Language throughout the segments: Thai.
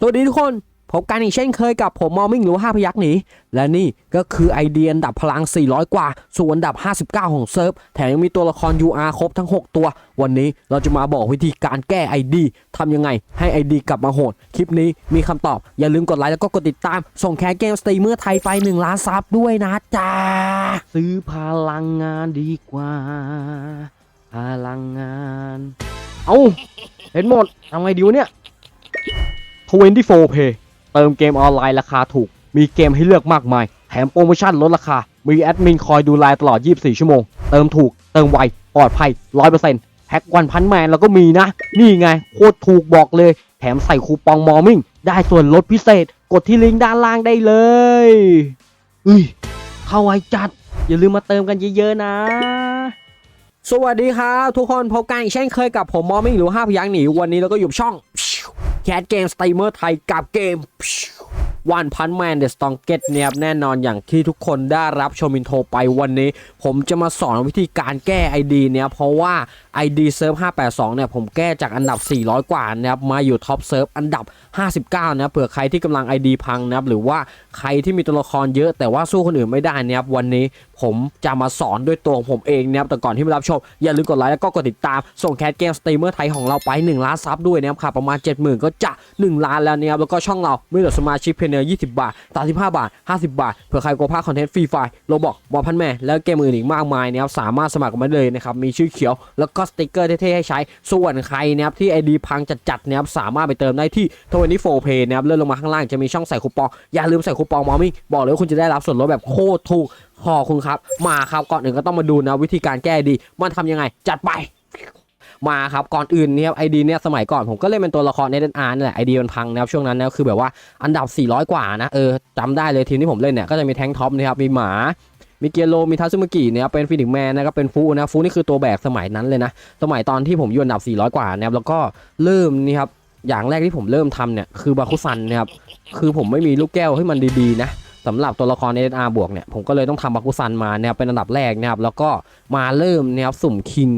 สวัสดีทุกคนพบกันอีกเช่นเคยกับผมมอมิ่งหรือว่า5พยักหนีและนี่ก็คือไอเดียอันดับพลัง 400 กว่า ส่วนอันดับ 59 ของเซิร์ฟ แถมยังมีตัวละคร UR ครบทั้ง 6 ตัว วันนี้เราจะมาบอกวิธีการแก้ ID ทำยังไงให้ ID กลับมาโหด คลิปนี้มีคำตอบ อย่าลืมกดไลค์แล้วก็กดติดตาม ส่งแคสเกมสตรีมเมอร์ไทยไป 1 ล้านซับด้วยนะจ๊ะซื้อพลังงานดีกว่า พลังงาน เอาเห็นหมดทำไงดีวะเนี่ย 24 Pay เติมเกมออนไลน์ราคาถูก มีเกมให้เลือกมากมาย แถมโปรโมชั่นลดราคา มีแอดมินคอยดูแลตลอด 24 ชั่วโมง เติมถูก เติมไว ปลอดภัย 100%แพ็กวันพันแมนแล้วก็มีนะ นี่ไง โคตรถูกบอกเลย แถมใส่คูปองมอร์มิ่ง ได้ส่วนลดพิเศษ กดที่ลิงก์ด้านล่างได้เลยอุ้ยเข้าไวจัด อย่าลืมมาเติมกันเยอะๆนะสวัสดีครับ ทุกคนพบกันอีกเช่นเคยกับผมมอมิ่งหรือห้าพยักหนีวันนี้เราก็อยู่ช่อง แคสเกมสตรีมเมอร์ไทยกับเกม วันพันแมนเดอะสตองเกตเนี่ยครับแน่นอนอย่างที่ทุกคนได้รับชมินโทรไปวันนี้ ผมจะมาสอนวิธีการแก้ ID เนี่ยเพราะว่า ID เซิร์ฟ582 เนี่ยผมแก้จากอันดับ 400 กว่านะครับมาอยู่ท็อปเซิร์ฟอันดับ 59 นะเผื่อใครที่กำลัง ID พังนะครับหรือว่าใครที่มีตัวละครเยอะแต่ว่าสู้คนอื่นไม่ได้นะครับวันนี้ผมจะมาสอนด้วยตัวของผมเองนะครับแต่ก่อนที่มารับชม อย่าลืมกดไลค์แล้วก็กดติดตาม ส่งแคสเกมสตรีมเมอร์ไทยของเราไป 1 ล้านซับด้วยนะครับค่ะประมาณ 70,000 ก็จะ 1 ล้านแล้วนะครับแล้วก็ช่องเราไม่เหลือสมาชิกเพียงเดียว20 บาท 35 บาท 50 บาท เผื่อใครกลัวพลาดคอนเทนต์ฟรีไฟล์โรบอกบอลพันแม่ แล้วเกมอื่นอีกมากมายนะครับ สามารถสมัครกันมาเลยนะครับ มีชื่อเขียว แล้วก็สติกเกอร์เท่ๆให้ใช้ ส่วนใครนะครับที่ ID พังจัดๆนะครับ สามารถไปเติมได้ที่24 Pay นะครับ เลื่อนลงมาข้างล่างจะมีช่องใส่คูปอง อย่าลืมใส่คูปองมอมิ่งบอกเลยว่าคุณจะได้รับส่วนลดแบบโคตรถูกขอคุณครับ มาครับก่อนอื่นก็ต้องมาดูนะวิธีการแก้ดี มันทำยังไง จัดไป มาครับก่อนอื่นเนี่ยไอดีเนี่ยสมัยก่อนผมก็เล่นเป็นตัวละครในเดนอาร์นี่แหละไอดีมันพังนะครับช่วงนั้นนะคือแบบว่าอันดับ 400 กว่านะเออจำได้เลยทีมที่ผมเล่นเนี่ยก็จะมีแทงท็อปนะครับมีหมามีเกียโรมีทัซึมากิเนี่ยเป็นฟินิกแมนนะครับ เป็นฟูนะ ฟูนี่คือตัวแบกสมัยนั้นเลยนะ สมัยตอนที่ผมอยู่อันดับ 400 กว่านะครับ แล้วก็เริ่มนี่ครับ อย่างแรกที่ผมเริ่มทำเนี่ย คือบาคุซันนะครับ คือผมไม่มีลูกแก้วให้มันดีๆนะสำหรับตัวละครในอาบวกเนี่ย ผมก็เลยต้องทำบาคุซันมานะครับเป็นอันดับแรกนะครับ แล้วก็มาเริ่มนะครับสุ่มคิง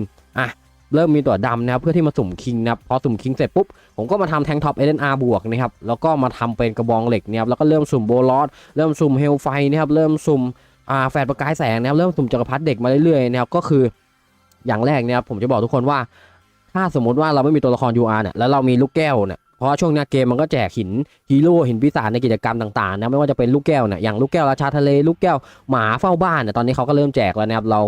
เริ่มมีตัวดำนะครับเพื่อที่มาสุ่มคิงนะครับพอสุ่มคิงเสร็จปุ๊บผมก็มาทำแทงท็อปเอเดนอาร์บวกนะครับแล้วก็มาทำเป็นกระบองเหล็กนะครับแล้วก็เริ่มสุ่มโบลอสเริ่มสุ่มเฮลไฟนะครับเริ่มสุ่มอ่าแฟดประกายแสงนะครับเริ่มสุ่มจักรพรรดิเด็กมาเรื่อยๆนะครับก็คืออย่างแรกนี่ยครับผมจะบอกทุกคนว่า ถ้าสมมติว่าเราไม่มีตัวละคร UR เนี่ยแล้วเรามีลูกแก้วเนี่ยเพราะช่วงนี้เกมมันก็แจกหินฮีโร่หินปีศาจในกิจกรรมต่างๆนะไม่ว่าจะเป็นลูกแก้วเนี่ยอย่างลูกแก้วราชาทะเลลูกแก้วหมาเฝ้าบ้านเนี่ยตอนนี้เขาก็เริ่มแจกแล้วนะครับเรา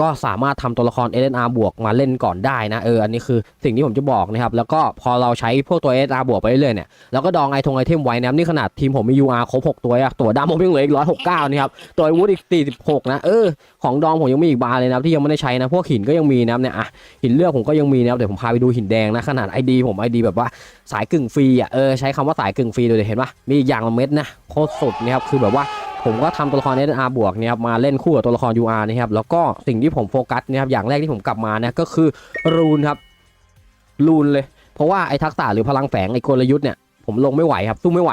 ก็สามารถทำตัวละคร SNR บวกมาเล่นก่อนได้นะเอออันนี้คือสิ่งที่ผมจะบอกนะครับแล้วก็พอเราใช้พวกตัว SNR บวกไปเรื่อยๆเนี่ยแล้วก็ดองไอทงไอเทมไว้นะนี่ขนาดทีมผมมี UR ครบ 6 ตัวอะตัวดำผมยังเหลืออีก169นี่ครับตัวอาวุธอีก46นะเออของดองผมยังมีอีกบาร์เลยนะที่ยังไม่ได้ใช้นะพวกหินก็ยังมีนะเนี่ยอะหินเลือกผมก็ยังมีนะเดี๋ยวผมพาไปดูหินแดงนะขนาดไอดีผมไอดีแบบว่าสายกึ่งฟรีอะเออใช้คำว่าสายกึ่งฟรีดูดิเห็นปะมีอีกอย่างละเม็ดนะโคตรสุดนะครับคือแบบว่า ผมก็ทำตัวละคร SR บวกเนี่ยครับมาเล่นคู่กับตัวละคร UR นะครับแล้วก็สิ่งที่ผมโฟกัสเนะครับอย่างแรกที่ผมกลับมานะก็คือรูนครับรูนเลยเพราะว่าไอ้ทักษะหรือพลังแฝงไอ้กลยุทธ์เนี่ยผมลงไม่ไหวครับสู้ไม่ไหว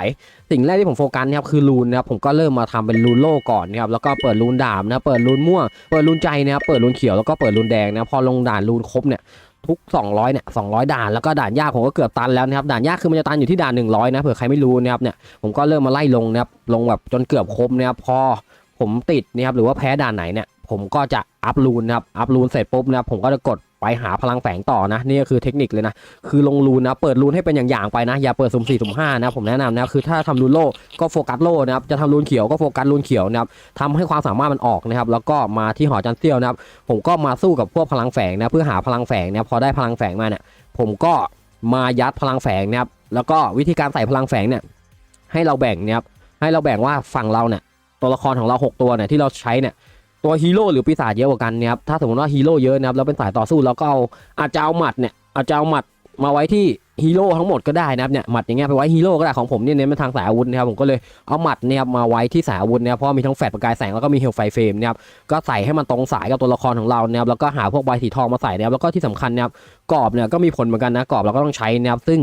สิ่งแรกที่ผมโฟกัสนะครับคือรูนนะครับผมก็เริ่มมาทำเป็นรูนโล่ก่อนนะครับแล้วก็เปิดรูนดาบนะเปิดรูนม่วงเปิดรูนใจนะครับเปิดรูนเขียวแล้วก็เปิดรูนแดงนะพอลงด่านรูนครบเนี่ย ทุก 200เนี่ย200 ด่านแล้วก็ด่านยากผมก็เกือบตันแล้วนะครับด่านยากคือมันจะตันอยู่ที่ด่าน 100 นะเผื่อใครไม่รู้นะครับเนี่ยผมก็เริ่มมาไล่ลงนะครับลงแบบจนเกือบครบนะครับพอผมติดนะครับหรือว่าแพ้ด่านไหนเนี่ยผมก็จะอัพรูนนะครับอัพรูนเสร็จปุ๊บนะครับผมก็จะกด ไปหาพลังแฝงต่อนะนี่ก็คือเทคนิคเลยนะคือลงรูนนะเปิดรูนให้เป็นอย่างๆไปนะอย่าเปิดสุ่มสี่สุ่มห้านะผมแนะนำนะคือถ้าทำรูนโล่ก็โฟกัสโล่นะครับจะทำรูนเขียวก็โฟกัสรูนเขียวนะครับทำให้ความสามารถมันออกนะครับแล้วก็มาที่หอจันเซียวนะครับผมก็มาสู้กับพวกพลังแฝงนะเพื่อหาพลังแฝงนะพอได้พลังแฝงมาเนี่ยผมก็มายัดพลังแฝงนะครับแล้วก็วิธีการใส่พลังแฝงเนี่ยให้เราแบ่งนะครับให้เราแบ่งว่าฝั่งเราเนี่ยตัวละครของเราหกตัวเนี่ยที่เราใช้เนี่ย ตัวฮีโร่หรือปีศาจเยอะกว่ากันนะครับถ้าสมมติว่าฮีโร่เยอะนะครับแล้วเป็นสายต่อสู้แล้วก็เอาอาจจะเอาหมัดเนี่ยอาจจะเอาหมัดมาไว้ที่ฮีโร่ทั้งหมดก็ได้นะครับเนี่ยหมัดอย่างเงี้ยไปไว้ฮีโร่ก็ได้ของผมเนี่ยเน้นเป็นทางสายอาวุธนะครับผมก็เลยเอาหมัดเนี่ยครับมาไว้ที่สายอาวุธเนี่ยเพราะมีทั้งแฟลชประกายแสงแล้วก็มีเฮลไฟเฟรมนะครับก็ใส่ให้มันตรงสายกับตัวละครของเรานะครับแล้วก็หาพวกใบสีทองมาใส่นะครับแล้วก็ที่สำคัญนะครับกรอบเนี่ยก็มีผลเหมือนกันนะกรอบเราก็ต้องใช้นะครับซึ่ง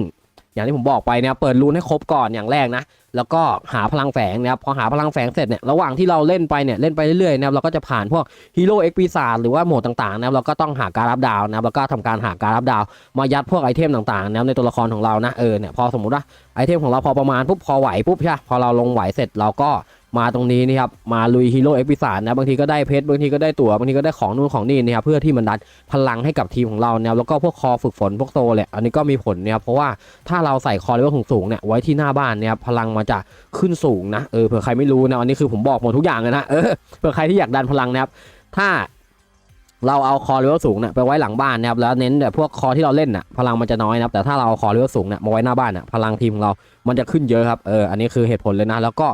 อย่างที่ผมบอกไปเนี่ยเปิดรูนให้ครบก่อนอย่างแรกนะ แล้วก็หาพลังแฝงนะครับพอหาพลังแฝงเสร็จเนี่ยระหว่างที่เราเล่นไปเนี่ยเล่นไปเรื่อยๆนะครับเราก็จะผ่านพวกฮีโร่เอ็กปีศาจหรือว่าโหมดต่างๆนะครับเราก็ต้องหาการรับดาวนะครับแล้วก็ทำการหาการรับดาว มายัดพวกไอเทมต่างๆนะครับในตัวละครของเรานะเออเนี่ยพอสมมติว่าไอเทมของเราพอประมาณปุ๊บพอไหวปุ๊บใช่พอเราลงไหวเสร็จเราก็ มาตรงนี้นี่ครับมาลุยฮีโร่เอ็กปีศาจนะบางทีก็ได้เพชรบางทีก็ได้ตั๋วบางทีก็ได้ของนู่นของนี่นะครับเพื่อที่มันดันพลังให้กับทีมของเราเนี่ยแล้วก็พวกคอฝึกฝนพวกโซแหละอันนี้ก็มีผลนะครับเพราะว่าถ้าเราใส่คอเลเวลสูงๆเนี่ยไว้ที่หน้าบ้านเนี่ยพลังมันจะขึ้นสูงนะเออเผื่อใครไม่รู้นะอันนี้คือผมบอกหมดทุกอย่างเลยนะเออเผื่อใครที่อยากดันพลังนะครับถ้าเราเอาคอเลเวลสูงเนี่ยไปไว้หลังบ้านนะครับแล้วเน้นแบบพวกคอที่เราเล่นน่ะพลังมันจะน้อยนะครับแต่ถ้าเราเอาคอเลเวลสูงเนี่ยมาไว้หน้าบ้านน่ะพลังทีมของเรา มันจะขึ้นเยอะครับเอออันนี้คือเหตุผลเลยนะแล้วก็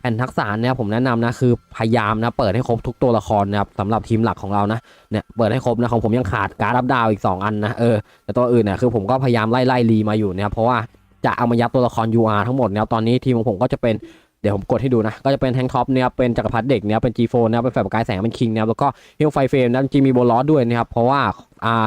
แผ่นทักษะเนี่ยผมแนะนำนะคือพยายามนะเปิดให้ครบทุกตัวละครนะครับสำหรับทีมหลักของเรานะเนี่ยเปิดให้ครบนะของผมยังขาดการ์ดรับดาวอีก 2 อันนะเออแต่ตัวอื่นเนี่ยคือผมก็พยายามไล่ไล่รีมาอยู่นะครับเพราะว่าจะเอามายัดตัวละคร UR ทั้งหมดนะครับตอนนี้ทีมของผมก็จะเป็นเดี๋ยวผมกดให้ดูนะ ก็จะเป็นแทงท็อปเนี่ยเป็นจักรพรรดิเด็กเนี่ยเป็น G4 นะครับเป็นแฟลชประกายแสงเป็นคิงเนะครับแล้วก็เฮลไฟเฟรมนะจริงมีโบลอสด้วยนะครับเพราะว่าอ่า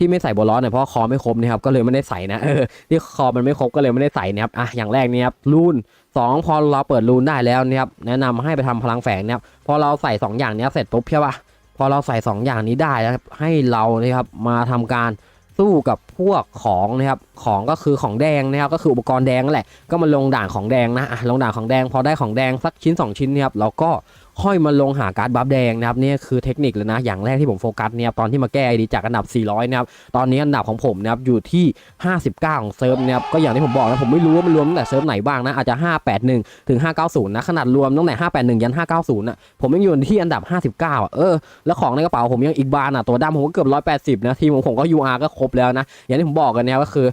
ที่ไม่ใส่โบลอเนี่ยเพราะคอไม่ครบนะครับก็เลยไม่ได้ใส่นะเออที่คอมันไม่ครบก็เลยไม่ได้ใส่นะครับอะอย่างแรกเนี่ยครับรูนสองพอเราเปิดรูนได้แล้วเนี่ยครับแนะนำให้ไปทำพลังแฝงเนี่ยครับพอเราใส่สองอย่างนี้เสร็จปุ๊บใช่ปะพอเราใส่สองอย่างนี้ได้แล้วครับให้เราเนี่ยครับมาทำการสู้กับพวกของนะครับของก็คือของแดงนะครับก็คืออุปกรณ์แดงนั่นแหละก็มาลงด่านของแดงนะอะลงด่านของแดงพอได้ของแดงสักชิ้น 2 ชิ้นเนี่ยครับเราก็ ค่อยมาลงหาการ์ดบัฟแดงนะครับนี่คือเทคนิคเลยนะ อย่างแรกที่ผมโฟกัสเนี่ยตอนที่มาแก้ไอดีจากอันดับ 400 นะครับ ตอนนี้อันดับของผมนะครับอยู่ที่ 59 ของเซิร์ฟนะครับ ก็อย่างที่ผมบอกนะผมไม่รู้ว่ามันรวมตั้งแต่เซิร์ฟไหนบ้างนะ อาจจะ 581 ถึง 590 นะ ขนาดรวมตั้งแต่ 581 ยัน 590นะผมยังอยู่ที่อันดับ 59อะเออ แล้วของในกระเป๋าผมยังอีกบานอะตัวดำผมก็เกือบ 180 นะทีมของผมก็ UR ก็ครบแล้วนะอย่างที่ผมบอกกันนะครับก็คือ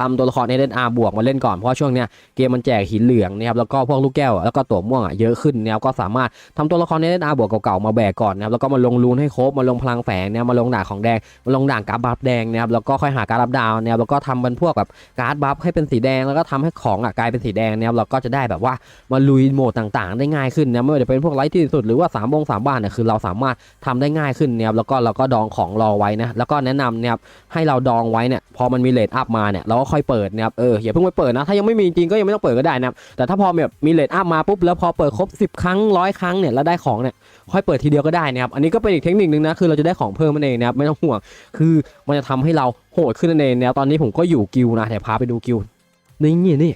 ทำตัวละคร SNR บวกมาเล่นก่อนเพราะช่วงเนี้ยเกมมันแจกหินเหลืองนะครับแล้วก็พวกลูกแก้วแล้วก็ตัวม่วงอะเยอะขึ้นนะครับก็สามารถทำตัวละคร SNR บวกเก่าๆมาแบกก่อนนะครับแล้วก็มาลงรูนให้ครบมาลงพลังแฝงเนี่ยมาลงด่านของแดงมาลงด่านการ์ดบัฟแดงนะครับแล้วก็ค่อยหาการ์ดรับดาวนะครับแล้วก็ทำเป็นพวกแบบการ์ดบัฟให้เป็นสีแดงแล้วก็ทำให้ของอะกลายเป็นสีแดงนะครับเราก็จะได้แบบว่ามาลุยโหมดต่างๆ ได้ง่ายขึ้นนะไม่ว่าจะเป็นพวกไลท์ที่สุดหรือว่าสามวงสามบ้านเนี่ยคือเราสามารถทำได้ง่ายขึ้นนะครับแล้วก็เราก็ดองของรอไว้นะแล้วก็แนะนำนี่ยครับให้เราดองไว้เนี่ยพอมันมีเลทอัพมาเนี่ยเราค่อยเปิดนะครับเอออย่าเพิ่งไปเปิดนะถ้ายังไม่มีจริงก็ยังไม่ต้องเปิดก็ได้นะครับแต่ถ้าพอแบบมีเลทอัพมาปุ๊บแล้วพอเปิดครบ 10 ครั้งร้อยครั้งเนี่ยแล้วได้ของเนี่ยค่อยเปิดทีเดียวก็ได้นะครับอันนี้ก็เป็นอีกเทคนิคนึงนะคือเราจะได้ของเพิ่มนั่นเองนะครับไม่ต้องห่วงคือมันจะทำให้เราโหดขึ้นนั่นเองนะครับตอนนี้ผมก็อยู่กิลด์นะเดี๋ยวพาไปดูกิลด์นี่นี่นี่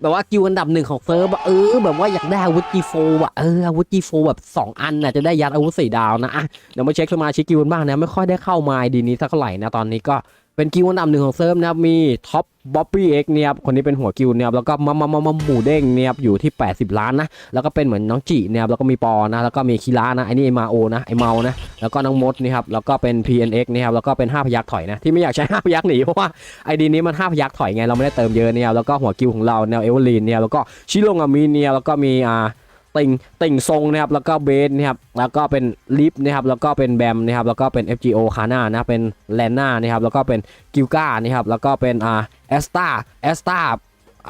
แบบว่ากิลด์อันดับหนึ่งของเซิร์ฟเออแบบว่าอยากได้อาวุธ G4 อะเอออาวุธ G4 แบบสองอันน่ะจะได้ยัดอาวุธสี่ดาวนะอะเดี๋ยวมาเช็คสมาชิกกิลด์กันบ้างนะไม่ค่อยได้เข้ามาดีนี้สักเท่าไหร่นะตอนนี้ก็ เป็นกิลด์อันดับหนึ่งของเซิร์ฟนะครับมีท็อปบ๊อบบี้เอ็กเนี่ยครับคนนี้เป็นหัวกิลด์เนี่ยครับแล้วก็มามามามาหมูเด้งเนี่ยครับอยู่ที่ 80 ล้านนะแล้วก็เป็นเหมือนน้องจีเนี่ยครับแล้วก็มีปอนะแล้วก็มีคีรานะไอ้นี่ไอมาโอนะไอเมานะแล้วก็น้องมดนี่ครับแล้วก็เป็น PNX นี่ครับแล้วก็เป็น 5 พยักถอยนะที่ไม่อยากใช้ 5 พยักหนีเพราะว่าไอดีนี้มัน 5 พยักถอยไงเราไม่ได้เติมเยอะเนี่ยครับแล้วก็หัวกิลของเราแนวเอเวอร์ลีนเนี่ยแล้วก็ชิโรงามีเนี่ยแล้วก็มีอ่า ติ่งติ่งทรงนะครับแล้วก็เบสนะครับแล้วก็เป็นลิฟนะครับแล้วก็เป็นแบมนะครับแล้วก็เป็น FGO คาน่านะเป็นแลนน่านะครับแล้วก็เป็นกิลกานะครับแล้วก็เป็นอ่าแอสตาแอสตา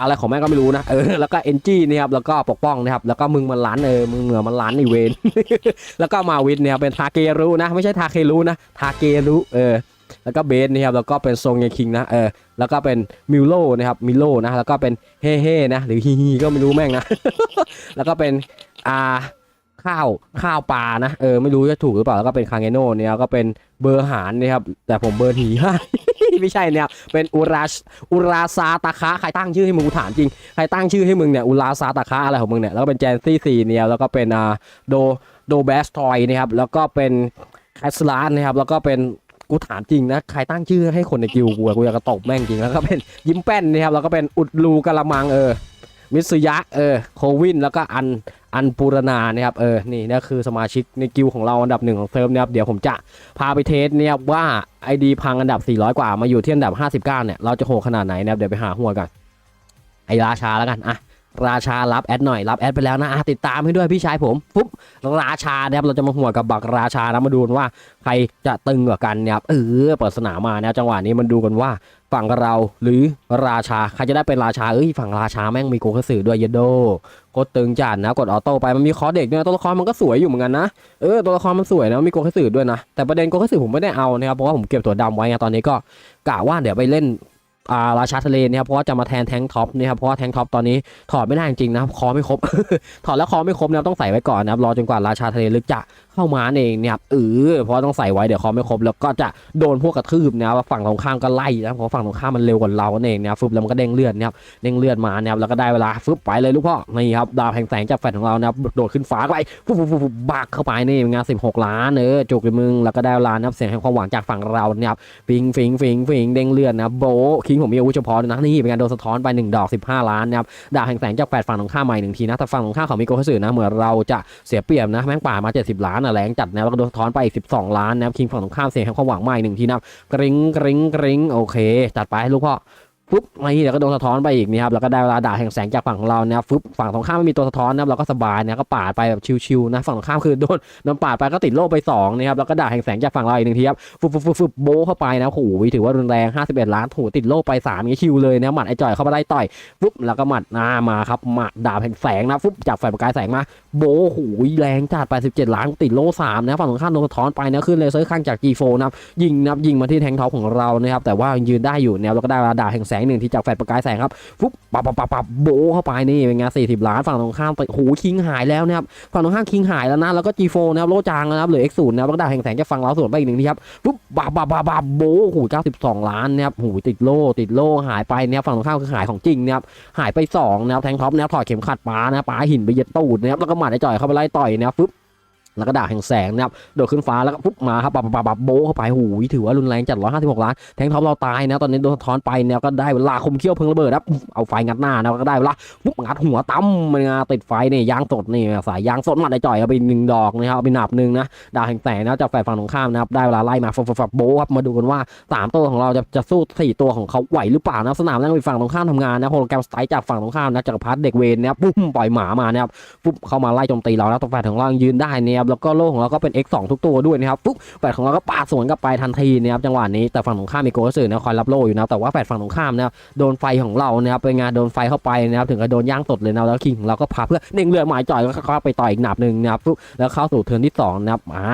อะไรของแม่ก็ไม่รู้นะเออแล้วก็เอนจีนะครับแล้วก็ปกป้องนะครับแล้วก็มึงมันล้านเออมึงเหนือมันล้านอีเวนแล้วก็มาวินเนี่ยเป็นทาเกรุนะไม่ใช่ทาเครุนะทาเกรุเออ แล้วก็เบสนะครับแล้วก็เป็นทรงเงคิงนะเออแล้วก็เป็นมิลโลนะครับมิลโลนะแล้วก็เป็นเฮ่เฮ่นะหรือฮีฮีก็ไม่รู้แม่งนะ แล้วก็เป็นอ่าข้าวข้าวปลานะเออไม่รู้จะถูกหรือเปล่าแล้วก็เป็นคางเกโนเนี่ยก็เป็นเบอร์หารนะครับแต่ผมเบอร์หีให้ไม่ใช่เนี่ยเป็นอุราอุราซาตาคะใครตั้งชื่อให้มึงกูถามจริงใครตั้งชื่อให้มึงเนี่ยอุราซาตาคะอะไรของมึงเนี่ยแล้วก็เป็นแจนซี่ซีเนี่ยแล้วก็เป็นอ่าโดโดแบสทอยนะครับแล้วก็เป็นแคสลานนะครับแล้วก็เป็น กูถามจริงนะ ใครตั้งชื่อให้คนในกิวกูอะกูอยากจะตบแม่งจริงแล้วก็เป็นยิ้มแป้นนะครับแล้วก็เป็นอุดรูกะละมังเออมิตสุยะเออโควินแล้วก็อันอันปูรณานะครับเออนี่นี่คือสมาชิกในกิลด์ของเราอันดับหนึ่งของเซิร์ฟนะครับเดี๋ยวผมจะพาไปเทสเนี่ยว่าไอดีพังอันดับ 400 กว่ามาอยู่ที่อันดับ 59เนี่ยเราจะโหดขนาดไหนนะครับเดี๋ยวไปหาหัวกันไอราชาแล้วกันอะ ราชารับแอดหน่อยรับแอดไปแล้วนะติดตามให้ด้วยพี่ชายผมปุ๊บราชานะครับเราจะมาหัวกับบักราชานะมาดูว่าใครจะตึงกว่ากันนะครับเออเปิดสนามมานะจังหวะนี้มันดูกันว่าฝั่งเราหรือราชาใครจะได้เป็นราชาเอ้ยฝั่งราชาแม่งมีโกคสือด้วยเยโดโคตรตึงจัดนะกดออโต้ไปมันมีคอเด็กด้วยตัวละครมันก็สวยอยู่เหมือนกันนะเออตัวละครมันสวยนะมีโกคสือด้วยนะแต่ประเด็นโกคสือผมไม่ได้เอานะครับเพราะว่าผมเก็บตัวดำไว้ไงตอนนี้ก็กะว่าเดี๋ยวไปเล่น ราชาทะเลเนี่ยครับเพราะว่าจะมาแทนแทงท็อปเนี่ยครับเพราะว่าแทงท็อปตอนนี้ถอดไม่ได้จริงนะครับคอไม่ครบ ถอดแล้วคอไม่ครบนะครับต้องใส่ไว้ก่อนนะครับรอจนกว่าราชาทะเลลึกจะเข้ามาเองเนี่ยครับเออเพราะต้องใส่ไว้เดี๋ยวคอไม่ครบแล้วก็จะโดนพวกกระทืบนะครับฝั่งตรงข้ามก็ไล่นะครับเพราะฝั่งตรงข้ามมันเร็วกว่าเราเองนะครับฟึบแล้วมันก็เด้งเลือดนะครับเด้งเลือดมานะครับแล้วก็ได้เวลาฟึบไปเลยลูกพ่อนี่ครับดาวแห่งแสงจากแฟนของเรานะครับโดดขึ้นฟ้าไปฟุบฟุบฟุบฟุบบักเข้าไปนี่เป็นไงสิบหกล้านเออจุกเลยมึงแล้วก็ได้เวลานะครับเสียงแห่งความหวังจากฝั่งเราเนี่ยครับฟิงฟิงฟิงฟิงเด้งเลือดนะโบะคิงผมมีอาวุธเฉพาะนะนี่เป็นการโดนสะท้อนไป 1 ดอก 15 ล้านนะครับดาบแห่งแสงจากแปดฝั่งตรงข้ามใหม่หนึ่งทีนะแต่ฝั่งตรงข้ามเขามีโกคัตสึนะเหมือนเราจะเสียเปรียบนะแม่งป่ามา 70 ล้านอะแรงจัดนะแล้วก็โดนสะท้อนไปอีก12 ล้านนะครับคิงฝั่งตรงข้ามเสียงแห่งความหวังใหม่หนึ่งทีนะกริ๊งกริ๊งกริ๊งโอเคจัดไปลูกพ่อ ปุ๊บนี่เดี๋ยวก็โดนสะท้อนไปอีกนะครับแล้วก็ได้เวลาดาบแห่งแสงจากฝั่งของเราเนะครับฟึบฝั่งตรงข้ามไม่มีตัวสะท้อนนะครับเราก็สบายนะก็ปาดไปแบบชิวๆนะฝั่งตรงข้ามคือโดนโดนปาดไปก็ติดโล่ไปสองนะครับแล้วก็ดาบแห่งแสงจากฝั่งเราอีกหนึ่งทีครับฟึบฟึบฟึบโบเข้าไปนะโอ้โหถือว่ารุนแรง 51 ล้านถูติดโล่ไป3อย่างนี้คิวเลยนะหมัดไอ้จ่อยเข้ามาได้ต่อยฟึบแล้วก็หมัดหน้ามาครับหมัดดาบแห่งแสงนะฟึบจากแฟนประกายแสงมาโบะโอ้โหแรงจัด87 ล้านติดโล่3นะฝั่งตรงข้ามโดนสะท้อนไปนะขึ้นเลยเซอร์ข้างจาก G4 นะยิงนับยิงมาที่แทงท็อปของเรานะครับแต่ว่ายืนได้อยู่แนวแล้วก็ได้เวลาดาบแห่งแสงหนึ่งที่จากแฟนประกายแสงครับฟึบปับปับปับปับโบเข้าไปนี่เป็นไง40ล้านฝั่งตรงข้ามไปโอ้โหคิงหายแล้วนะครับฝั่งตรงข้ามคิงหายแล้วนะแล้วก็ G4 นะครับโลจางนะครับเหลือ X0 นะครับแล้วดาแห่งแสงจะฝั่งเราส่วนไปอีกหนึ่งทีครับปุ๊บบาบบาบบาบโบโอ้โห92ล้านนะครับโอ้โหติดโล่ติดโล่หายไปเนี่ยฝั่งตรงข้ามคือหายของจริงนะครับหายไป2นะครับแทงท็อปนะครับถอดเข็มขัดป้านะป้าหินไปเย็ดตูดนะครับแล้วก็หมัดไอ้จ่อยเข้าไปไล่ต่อยนะครับปุ๊บ แล้วก็ด่าแห่งแสงนะครับโดดขึ้นฟ้าแล้วก็ปุ๊บมาครับปับปับปับปับโบเข้าไปโอ้โหถือว่ารุนแรงจัด156ล้านแทงท็อปเราตายนะตอนนี้โดนสะท้อนไปเนี่ยก็ได้เวลาคมเขี้ยวเพิงระเบิดครับเอาไฟงัดหน้านะก็ได้เวลาปุ๊บงัดหัวตั้มมันงาติดไฟเนี่ยยางสดนี่สายยางสดหมัดไอ้จ่อยเอาไปหนึ่งดอกนะครับเอาไปหนับหนึ่งนะดาวแห่งแสงนะจากฝ่ายฝั่งตรงข้ามนะครับได้เวลาไล่มาฟับฟับฟับโบครับมาดูกันว่า 3 ตัวของเราจะจะสู้สี่ตัวของเขาไหวหรือเปล่านะสนามนั่งไปฝั่งตรงข้ามทำงานนะโฮโลแกรมสไตล์จากฝั่งตรงข้ามนะจากรพัฒน์เด็กเวนนะครับปุ๊บปล่อยหมามานะครับปุ๊บเข้ามาไล่โจมตีเราแล้วตัวฝ่ายของเรายืนได้นะครับแล้วก็โล่ของเราก็เป็น X2 ทุกตัวด้วยนะครับปุ๊บฝ่ายของเราก็ปาดสวนกลับไปทันทีนะครับจังหวะนี้แต่ฝั่งตรงข้ามมีโกสื่อนะคอยรับโล่อยู่นะแต่ว่าฝ่ายฝั่งตรงข้ามนะครับโดนไฟของเรานะครับเป็นงานโดนไฟเข้าไปนะครับถึงกับโดนย่างสดเลยนะแล้วคิงของเราก็พาเพื่อเน่งเลือดหมายจ่อยก็เข้าไปต่อยอีกหนับหนึ่งนะครับปุ๊บแล้วเข้าสู่เทิร์นที่สองนะครับอ่า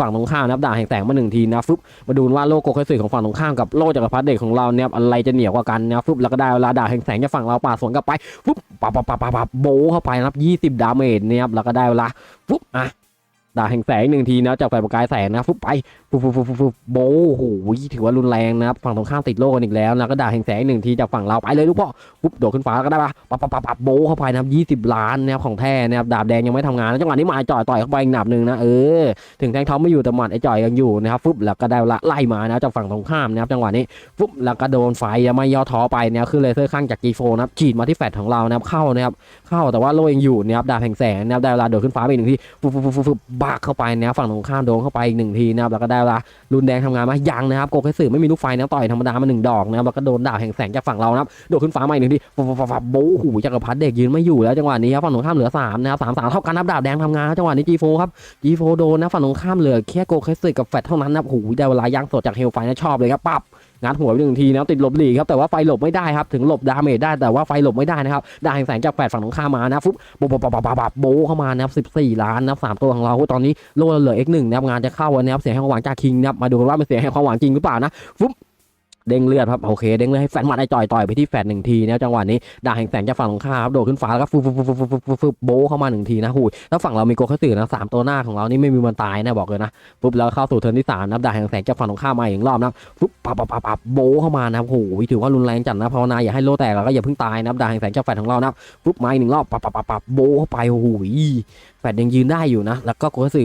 ฝั่งตรงข้ามนะครับด่าแห่งแสงมาหนึ่งทีนะฟึบมาดูว่าโลโกเคสึของฝั่งตรงข้ามกับโลจักรพรรดิเด็กของเราเนี่ยอะไรจะเหนียวกว่ากันนะฟึบแล้วก็ได้เวลาด่าแห่งแสงจากฝั่งเราป่าสวนกลับไปฟึบปับปับปับปับปับโบเข้าไปนะครับยี่สิบดาเมจเนี่ยครับแล้วก็ได้เวลาฟึบอะ ดาแห่งแสงหนึ่งทีนะจากฝ่ายประกายแสงนะฟึบไปฟึบฟึบฟึบฟึบโบโอ้โหถือว่ารุนแรงนะฝั่งตรงข้ามติดโลกันอีกแล้วแล้วก็ดาแห่งแสงหนึ่งทีจากฝั่งเราไปเลยลูกพ่อปุ๊บโดดขึ้นฟ้าก็ได้ปะปับปับปับปับโบเข้าไปนะยี่สิบล้านนะครับของแท้นะครับดาบแดงยังไม่ทำงานนะจังหวะนี้มาจ่อยต่อยเข้าไปอีกหนับหนึ่งนะเออถึงแทงท็อปไม่อยู่แต่หมัดไอ้จ่อยยังอยู่นะครับฟึบแล้วก็ได้ละไล่มานะจากฝั่งตรงข้ามนะครับจังหวะนี้ฟึบแล้วก็โดนไฟไม่ย่อท้อไปนะครับคือเลเซอร์ข้างจากกีโฟนะครับฉีดมาที่แฟดของเรานะครับเข้านะครับเข้าแต่ว่าโลยังอยู่นะครับดาบแห่งแสงนะครับได้เวลาโดดขึ้นฟ้าไปหนึ่งทีฟึบฟึบฟึบฟึบบบากเข้าไปนะครับฝั่งตรงข้ามโดนเข้าไปอีกหนึ่งทีนะครับแล้วก็ได้เวลารุนแดงทำงานมายังนะครับโกเคสึไม่มีลูกไฟนะต่อยธรรมดามาหนึ่งดอกนะครับแล้วก็โดนดาบแห่งแสงจากฝั่งเรานะครับโดดขึ้นฟ้ามาอีกหนึ่งทีฟับฟับฟับบโบ้หูจักรพรรดิเด็กยืนไม่อยู่แล้วจังหวะนี้ครับฝั่งตรงข้ามเหลือสามนะครับสามสามเท่ากันนับดาบแดงทำงานจังหวะนี้จีโฟครับ G4 โฟโดนนะฝั่งตรงข้ามเหลือแค่โกเคสึกับแฟตเท่านั้นนะโอ้โหได้เวลาย่างสดจากเฮลไฟนะชอบเลยครับปั๊บ งัดหัวไปหนึ่งทีนะติดหลบหลีครับแต่ว่าไฟหลบไม่ได้ครับถึงหลบดาเมจได้แต่ว่าไฟหลบไม่ได้นะครับดาแห่งแสงจากแปดฝั่งของข้ามานะฟุบบบบบบบบโบเข้ามานะครับสิบสี่ล้านนะสามตัวของเราตอนนี้โลเหลือเอ็กหนึ่งนะงานจะเข้านะครับเสียงแห่งความหวังจากคิงนะมาดูกัว่าเป็นเสียงแห่งความหวังจริงหรือเปล่านะฟุบ เด้งเลือดครับโอเคเด้งเลือดให้แฟนหมัดไอ้จ่อยต่อยไปที่แฟดหนึ่งทีนะจังหวะนี้ดาแห่งแสงจากฝั่งตรงข้ามครับโดดขึ้นฟ้าแล้วก็ฟึบฟึบฟึบฟึบฟึบฟึบฟึบโบเข้ามาหนึ่งทีนะหูยแล้วฝั่งเรามีโกคัตสึนะสามตัวหน้าของเรานี่ไม่มีวันตายนะบอกเลยนะปุ๊บแล้วเข้าสู่เทิร์นที่สามนะดาแห่งแสงจากฝั่งตรงข้ามมาอีกรอบนะปุ๊บปับปับปับปับโบเข้ามานะโอ้โหถือว่ารุนแรงจัดนะภาวนาอย่าให้โลแตกแล้วก็อย่าเพิ่งตายนะดาแห่งแสงจากฝั่งของเรานะปุ๊บมาอีกหนึ่งรอบปับปับปับปับโบเข้าไปโอ้โหแฟดยังยืนได้อยู่นะแล้วก็โกสึ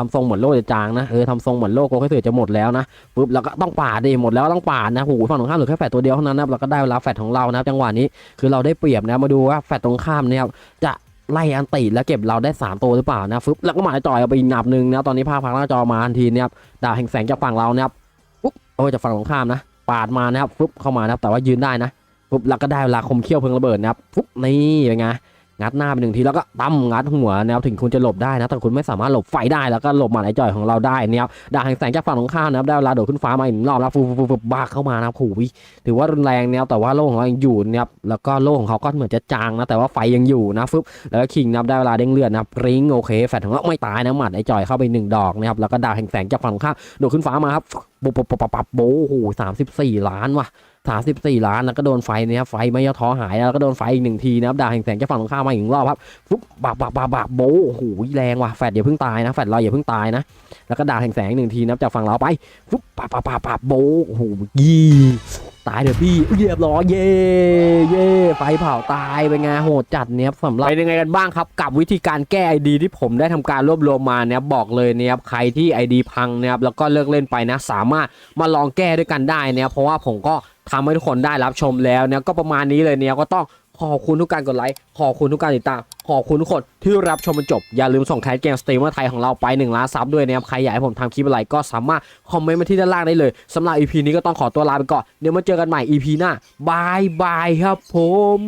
ทำทรงเหมือนโลกจะจางนะเออทำทรงเหมือนโลโกเคสึจะหมดแล้วนะปุ๊บแล้วก็ต้องปาดดิหมดแล้วต้องปาดนะโอ้โหฝั่งตรงข้ามเหลือแค่แฟดตัวเดียวเท่านั้นนะครับแล้วก็ได้เวลาแฟดของเรานะครับจังหวะนี้คือเราได้เปรียบนะมาดูว่าแฟดตรงข้ามเนี่ยจะไล่อันติแล้วเก็บเราได้ 3 ตัวหรือเปล่านะฟึบแล้วก็หมายจ่อยเอาไปอีกนับหนึ่งนะตอนนี้ภาพพังหน้าจอมาทันทีเนี่ยครับดาวแห่งแสงจากฝั่งเรานะครับปุ๊บโอ้จากฝั่งตรงข้ามนะ ปาดมานะครับฟึบเข้ามานะครับแต่ว่ายืนได้นะฟึบแล้วก็ได้เวลาคมเขี้ยวเพลิงระเบิดนะครับฟึบนี่เป็นไง งัดหน้าไปหนึ่งทีแล้วก็ตั้มงัดหัวนะครับถึงคุณจะหลบได้นะแต่คุณไม่สามารถหลบไฟได้แล้วก็หลบหมัดไอ้จ่อยของเราได้นี่ยครับดาวแห่งแสงจากฝั่งตรงข้ามนะครับได้เวลาโดดขึ้นฟ้ามาอีกรอบแล้วฟูฟูฟูฟูบาเข้ามานะครับโอ้โหถือว่ารุนแรงเนี่ยแต่ว่าโล่ของเรายังอยู่นะครับแล้วก็โล่ของเขาก็เหมือนจะจางนะแต่ว่าไฟยังอยู่นะฟึบแล้วก็คิงนะครับได้เวลาเด้งเลือดนะครับริงโอเคแฟดของเราไม่ตายนะหมัดไอ้จ่อยเข้าไปหนึ่งดอกนะครับแล้วก็ดาวแห่งแสงจากฝั่งตรงข้างโดดขึ้นฟ้ามาครับ ปุ๊บปุ๊บปุ๊บปุ๊บโบ้โหสามสิบสี่ล้านว่ะสามสิบสี่ล้านแล้วก็โดนไฟนะครับไฟไม่ย่อท้อหายแล้วก็โดนไฟอีกหนึ่งทีนะครับดาบแห่งแสงจะฝั่งตรงข้ามมาอีกรอบครับฟุ๊บบักบักบักบักโบ้โหแรงว่ะแฟดอย่าเพิ่งตายนะแฟดเราอย่าเพิ่งตายนะแล้วก็ดาบแห่งแสงหนึ่งทีนะครับจากฝั่งเราไปฟุ๊บปับปับปับปับโบ้โหยี่ตายเดี๋ยวพี่เรียบร้อยเย่เย่ไฟเผาตายเป็นไงโหดจัดเนี้ยสำหรับเป็นยังไงกันบ้างครับ กับวิธีการแก้ไอดีที่ผมได้ทำการรวบรวมมาเนี้ยบอกเลยเนี้ยใครที่ไอดีพังเนะครับแล้วก็เลิกเล่นไปนะ สามารถมาลองแก้ด้วยกันได้เนี้ยเพราะว่าผมก็ทำให้ทุกคนได้รับชมแล้วเนี่ยก็ประมาณนี้เลยเนี่ยก็ต้อง ขอบคุณทุกการกดไลค์ ขอบคุณทุกการติดตาม ขอบคุณทุกคนที่รับชมจนจบ อย่าลืมส่งแคสเกมสตรีมเมอร์ไทยของเราไป1ล้านซับด้วยนะครับ ใครอยากให้ผมทำคลิปอะไรก็สามารถคอมเมนต์มาที่ด้านล่างได้เลยสำหรับ EP นี้ก็ต้องขอตัวลาไปก่อน เดี๋ยวมาเจอกันใหม่ EP หน้าบายบายครับผม